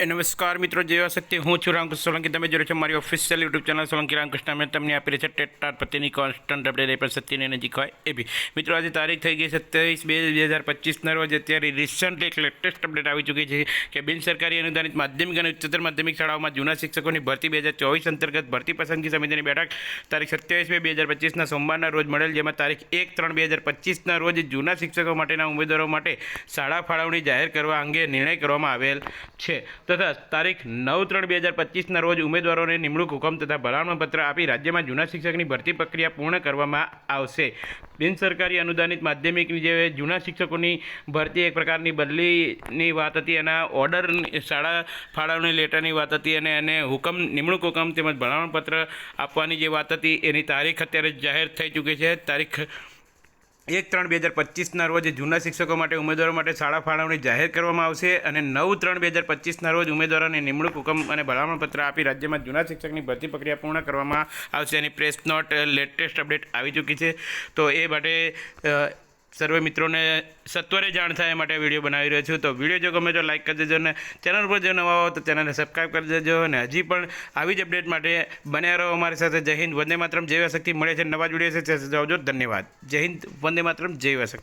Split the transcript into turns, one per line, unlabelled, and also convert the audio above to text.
નમસ્કાર મિત્રો, જય શક્તિ હું છું રામકૃષ્ણ સોલંકી. તમે જોડે છો મારી official YouTube channel Solanki Ramkrishna. મેં તમને આપી રહી છે ટેટાર પ્રત્યેની કોન્સ્ટન્ટ અપડેટ પર સત્યની નજીક હોય એ બી. મિત્રો, આજે તારીખ થઈ ગઈ સત્યાવીસ બે બે હજાર પચીસના રોજ. અત્યારે રિસન્ટલી એક લેટેસ્ટ અપડેટ આવી ચૂકી છે કે બિન સરકારી અનુદાનિત માધ્યમિક અને ઉચ્ચતર માધ્યમિક શાળાઓમાં જૂના શિક્ષકોની ભરતી બે હજાર ચોવીસ અંતર્ગત ભરતી પસંદગી સમિતિની બેઠક તારીખ સત્યાવીસ બે બે હજાર પચીસના સોમવારના રોજ મળેલ, જેમાં તારીખ એક ત્રણ બે હજાર પચીસના રોજ જૂના શિક્ષકો માટેના ઉમેદવારો માટે શાળા ફાળવણી જાહેર કરવા અંગે નિર્ણય કરવામાં આવેલ છે. તથા તારીખ નવ ત્રણ બે હજાર પચીસના રોજ ઉમેદવારોને નિમણૂક હુકમ તથા ભલામણપત્ર આપી રાજ્યમાં જૂના શિક્ષકની ભરતી પ્રક્રિયા પૂર્ણ કરવામાં આવશે. બિન સરકારી અનુદાનિત માધ્યમિકની જે જૂના શિક્ષકોની ભરતી એક પ્રકારની બદલીની વાત હતી એના ઓર્ડર શાળા ફાળવણી લેટરની વાત હતી અને એને હુકમ, નિમણૂક હુકમ તેમજ ભલામણપત્ર આપવાની જે વાત હતી એની તારીખ અત્યારે જાહેર થઈ ચૂકી છે. તારીખ એક ત્રણ બે હજાર પચીસના રોજ જૂના શિક્ષકો માટે ઉમેદવારો માટે શાળા ફાળવણી જાહેર કરવામાં આવશે અને નવ ત્રણ બે હજાર પચીસના રોજ ઉમેદવારોને નિમણૂક હુકમ અને ભલામણપત્ર આપી રાજ્યમાં જૂના શિક્ષકની ભરતી પ્રક્રિયા પૂર્ણ કરવામાં આવશે. એની પ્રેસ નોટ લેટેસ્ટ અપડેટ આવી ચૂકી છે. તો એ માટે સર્વે મિત્રોને સત્વરે જાણ થાય માટે વીડિયો બનાવી રહ્યો છું. તો વીડિયો જો ગમે તો લાઈક કરી દેજો અને ચેનલ પર જો નવા હો તો ચેનલને સબસ્ક્રાઈબ કરી દેજો અને હજી પણ આવી જ અપડેટ માટે બન્યા રહો અમારી સાથે. જય હિન્દ, વંદે માતરમ. જય શક્તિ. મળે છે નવા જ વીડિયો છે આવજો ધન્યવાદ. જય હિન્દ, વંદે માતરમ. જય શક્તિ.